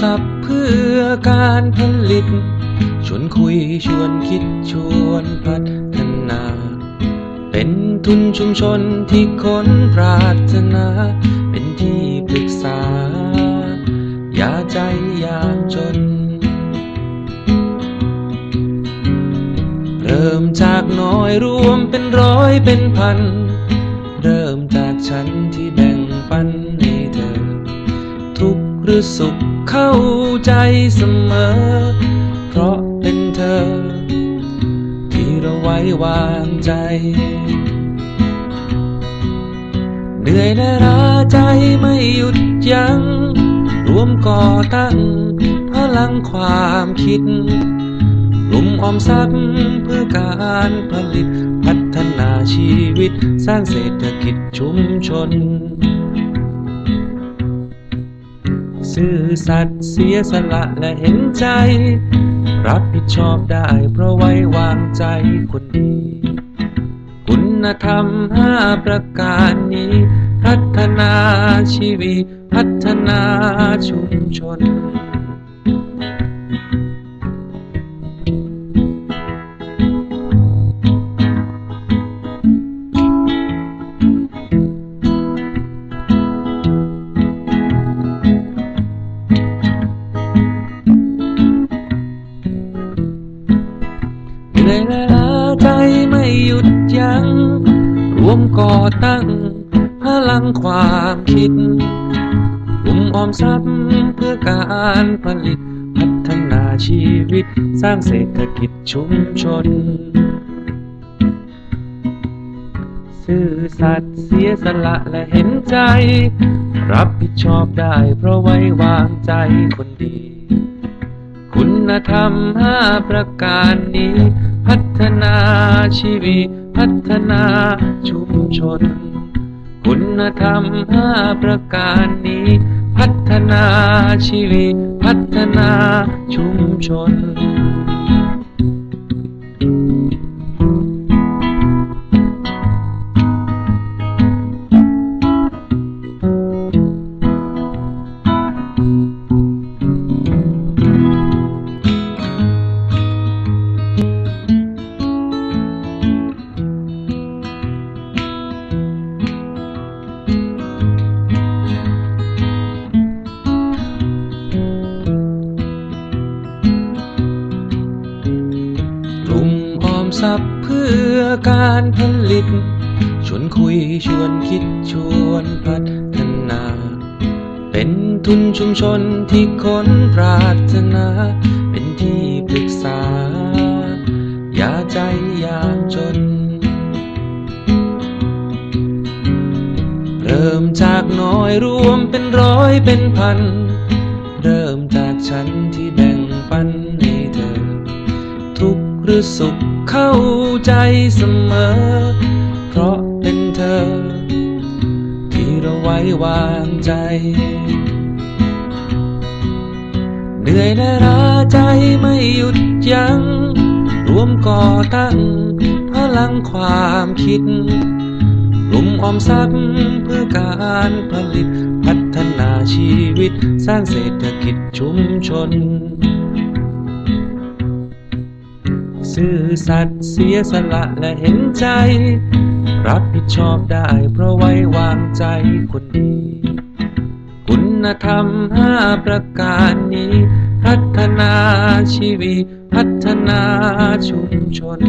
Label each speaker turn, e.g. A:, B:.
A: ทรัพย์เพื่อการผลิต ชวนคุยชวนคิดชวนพัฒนา เป็นทุนชุมชนที่คนปรารถนา เป็นที่ปรึกษา อย่าใจยามจน เริ่มจากน้อยรวมเป็นร้อยเป็นพัน เริ่มจากฉันที่แบ่งปันให้เธอ ทุกหรือสุข เข้าใจเสมอ เพราะเป็นเธอ ที่เราไว้วางใจ เหนื่อยและล้าใจไม่หยุดยัง้งรวมก่อตั้งพลังความคิดกลุ่มออมทรัพย์เพื่อการผลิต พัฒนาชีวิตสร้างเศรษฐกิจชุมชน ซื่อสัตย์เสียสละและเห็นใจ รับผิดชอบได้เพราะไว้วางใจคนดี คุณธรรมห้าประการนี้ พัฒนาชีวิต พัฒนาชุมชน ยัง้งรวมก่อตั้ง พลังความคิดกลุ่มออมทรัพย์เพื่อการผลิต พัฒนาชีวิตสร้างเศรษฐกิจชุมชน ซื่อสัตย์เสียสละและเห็นใจ รับผิดชอบได้เพราะไว้วางใจคนดีคุณธรรมห้าประการนี้ พัฒนาชีวิต พัฒนาชุมชน คุณธรรมห้าประการนี้ พัฒนาชีวิต พัฒนาชุมชนก ออมทรัพย์เพื่อการผลิต ชวนคุยชวนคิดชวนพัฒนา เป็นทุนชุมชนที่คนปรารถนา เป็นที่ปรึกษา อย่าใจยามจน เริ่มจากน้อยรวมเป็นร้อยเป็นพัน เริ่มจากฉันที่แบ่งปันให้เธอทุกข์ หรือสุขเข้าใจเสมอ เพราะเป็นเธอ ที่เราไว้วางใจ เหนื่อยและล้าใจไม่หยุดยัง้งรวมก่อตั้งพลังความคิดกลุ่มออมทรัพย์เพื่อการผลิต พัฒนาชีวิตสร้างเศรษฐกิจชุมชน ซื่อสัตย์เสียสละและเห็นใจ รับผิดชอบได้เพราะไว้วางใจคนดี คุณธรรมห้าประการนี้ พัฒนาชีวิต พัฒนาชุมชน